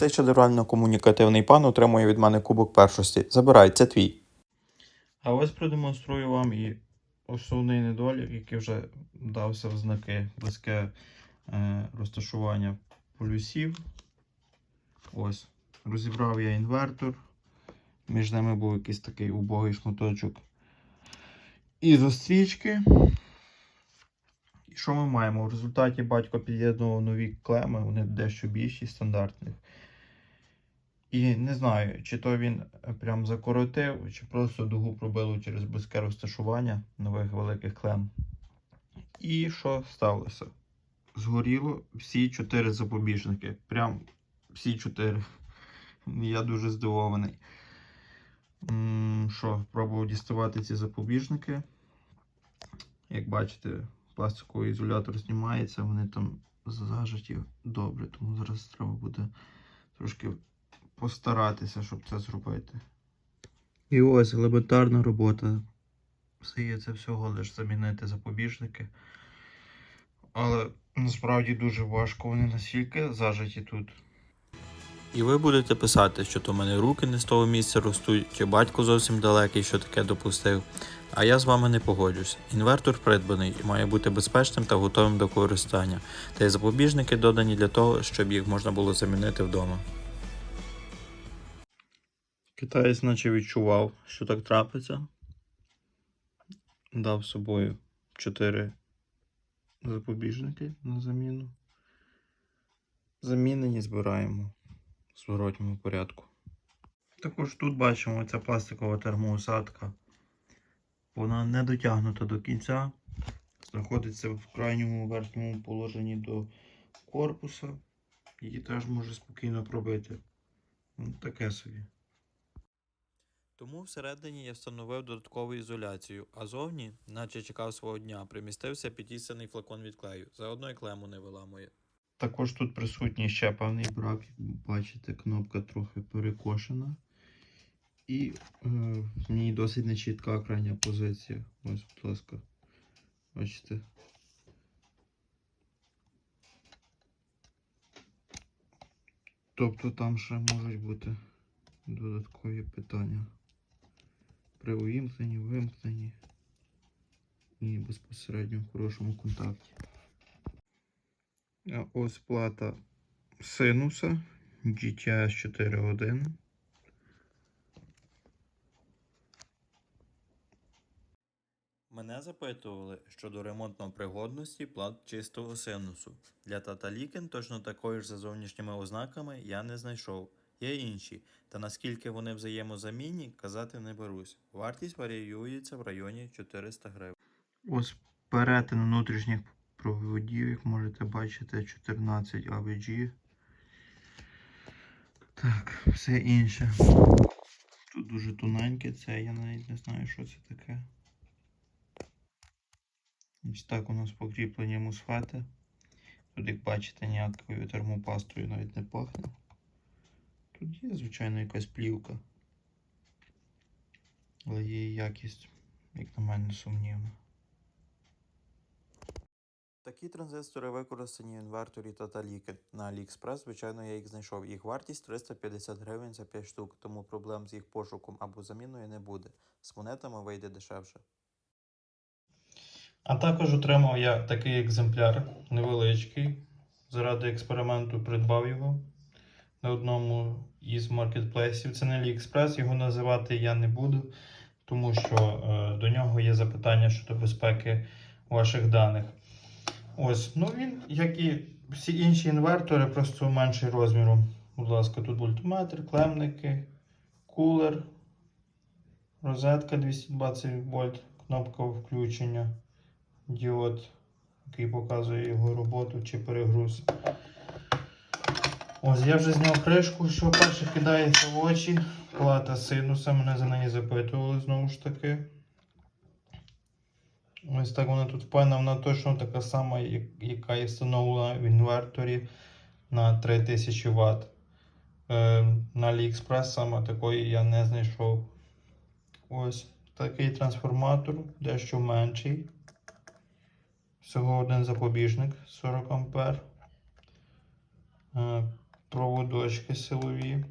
Цей шедеврально-комунікативний пан отримує від мене кубок першості. Забирай, це твій. А ось продемонструю вам і основний недолік, який вже дався в знаки близьке е, розташування полюсів. Ось. Розібрав я інвертор. Між ними був якийсь такий убогий шматочок ізострічки. І що ми маємо? В результаті батько під'єднував нові клеми, вони дещо більші стандартних. І не знаю, чи то він прям закоротив, чи просто дугу пробило через близьке розташування нових великих клем. І що сталося? Згоріло всі чотири запобіжники. Прям всі чотири. Я дуже здивований. Що, пробував діставати ці запобіжники. Як бачите, пластиковий ізолятор знімається, вони там зажаті добре, тому зараз треба буде трошки постаратися, щоб це зробити. І ось елементарна робота. Стається всього лише замінити запобіжники. Але насправді дуже важко вони настільки зажаті тут. І ви будете писати, що то в мене руки не з того місця ростуть, чи батько зовсім далекий, що таке допустив. А я з вами не погоджусь. Інвертор придбаний і має бути безпечним та готовим до використання. Та й запобіжники додані для того, щоб їх можна було замінити вдома. Китаєць наче відчував, що так трапиться. Дав собою 4 запобіжники на заміну. Замінені збираємо в зворотньому порядку. Також тут бачимо ця пластикова термоусадка. Вона не дотягнута до кінця. Знаходиться в крайньому верхньому положенні до корпуса. Її теж може спокійно пробити. Таке собі. Тому всередині я встановив додаткову ізоляцію, а зовні, наче чекав свого дня, примістився підтісаний флакон від клею. Заодно й клему не виламує. Також тут присутній ще певний брак, бачите, кнопка трохи перекошена. І е, в ній досить нечітка крайня позиція. Ось, будь ласка. Бачите. Тобто там ще можуть бути додаткові питання при увімкненні, вимкненні і безпосередньо в хорошому контакті. А ось плата синуса GTS 4.1. Мене запитували щодо ремонтно-пригодності плат чистого синусу. Для таталікен точно такої ж за зовнішніми ознаками я не знайшов. Є інші, та наскільки вони взаємозамінні, казати не берусь. Вартість варіюється в районі 400 гривень. Ось перетин внутрішніх проводів, як можете бачити, 14 ABG. Так, все інше. Тут дуже тоненьке, це я навіть не знаю, що це таке. Ось так у нас покріплені мусфети. Тут, як бачите, ніякою термопастою навіть не пахне. Тут є, звичайно, якась плівка. Але її якість, як на мене, сумнівна. Такі транзистори використані в інверторі Tatalike. На AliExpress, звичайно, я їх знайшов. Їх вартість 350 гривень за 5 штук, тому проблем з їх пошуком або заміною не буде. З монетами вийде дешевше. А також отримав я такий екземпляр невеличкий. Заради експерименту придбав його на одному із маркетплейсів. Це не AliExpress, його називати я не буду, тому що е, до нього є запитання щодо безпеки ваших даних. Ось, ну він, як і всі інші інвертори, просто менший розміром. Будь ласка, тут вольтметр, клемники, кулер, розетка 220 вольт, кнопка включення, діод, який показує його роботу чи перегруз. Ось я вже зняв кришку, що перше кидається в очі. Плата синуса, мене за неї запитували знову ж таки. Ось так вона тут впевнена, вона точно така сама, яка і встановлена в інверторі на 3000 Вт. Е, на AliExpress саме такої я не знайшов. Ось такий трансформатор, дещо менший. Всього один запобіжник 40 А. Проводочки силові.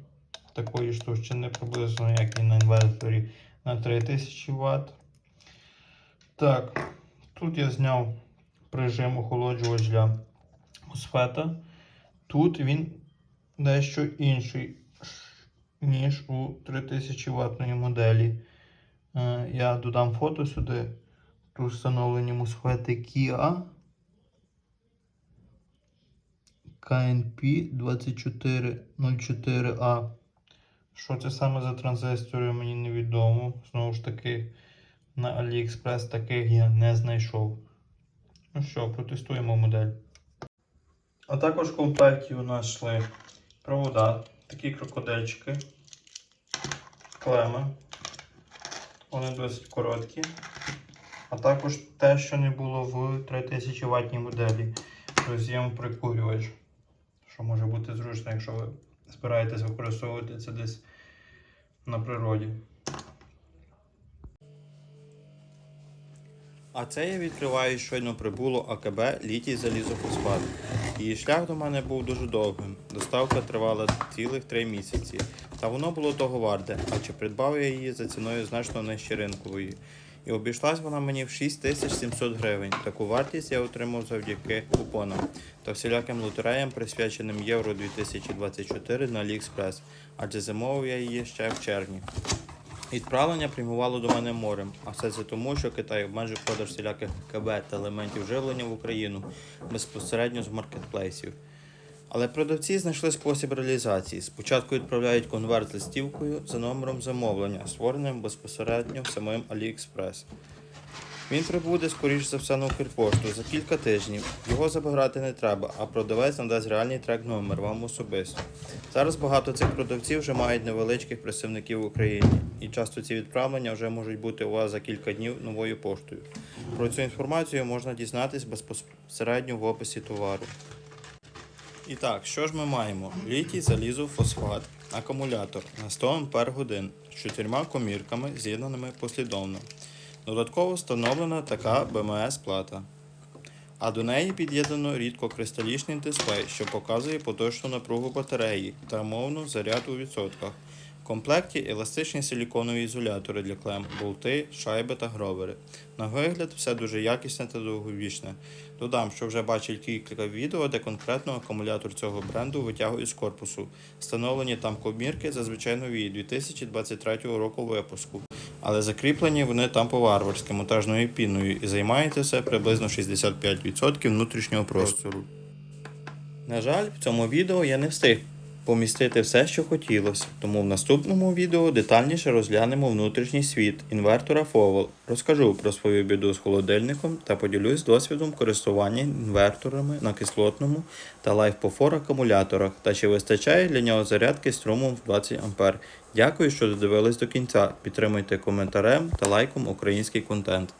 Такої ж товщини приблизно, як і на інверторі на 3000 Вт. Так, тут я зняв прижим охолоджувач для MOSFET. Тут він дещо інший, ніж у 3000 ватної моделі. Е, Я додам фото сюди. Тут встановлені MOSFET Kia KNP 2404A. Що це саме за транзистори, мені невідомо. Знову ж таки, на AliExpress таких я не знайшов. Ну що, протестуємо модель. А також в комплекті у нас йшли провода, такі крокодильчики, клеми. Вони досить короткі. А також те, що не було в 3000 ватній моделі. Роз'єм прикурювач. Що може бути зручно, якщо ви збираєтесь використовувати це десь на природі. А це я відкриваю щойно прибуло АКБ літій залізофосфат. Її шлях до мене був дуже довгим. Доставка тривала цілих три місяці. Та воно було того варте, адже придбав я її за ціною значно нижче ринкової. І обійшлась вона мені в 6700 гривень. Таку вартість я отримав завдяки купонам та всіляким лотереям, присвяченим Євро 2024 на AliExpress, адже замовив я її ще в червні. Відправлення прямувало до мене морем, а все це тому, що Китай обмежив продаж всіляких КБ та елементів живлення в Україну безпосередньо з маркетплейсів. Але продавці знайшли спосіб реалізації. Спочатку відправляють конверт листівкою за номером замовлення, створеним безпосередньо самим AliExpress. Він прибуде, скоріш за все, на Укрпошту за кілька тижнів. Його забирати не треба, а продавець надасть реальний трек номер вам особисто. Зараз багато цих продавців вже мають невеличких представників в Україні, і часто ці відправлення вже можуть бути у вас за кілька днів новою поштою. Про цю інформацію можна дізнатись безпосередньо в описі товару. І так, що ж ми маємо? Літій залізофосфат, акумулятор на 100 Ампер годин з чотирма комірками, з'єднаними послідовно. Додатково встановлена така БМС-плата. А до неї під'єднано рідкокристалічний дисплей, що показує поточну напругу батареї та мовну заряд у відсотках. Комплекті еластичні силіконові ізолятори для клем, болти, шайби та гровери. На вигляд все дуже якісне та довговічне. Додам, що вже бачив кілька відео, де конкретно акумулятор цього бренду витягують з корпусу. Встановлені там комірки зазвичай нові 2023 року випуску. Але закріплені вони там по-варварськи монтажною піною і займає це приблизно 65% внутрішнього простору. На жаль, в цьому відео я не встиг помістити все, що хотілося, тому в наступному відео детальніше розглянемо внутрішній світ інвертора Fowell, розкажу про свою біду з холодильником та поділюсь досвідом користування інверторами на кислотному та LiFePO4 акумуляторах та чи вистачає для нього зарядки струмом в 20 А. Дякую, що додивились до кінця. Підтримуйте коментарем та лайком український контент.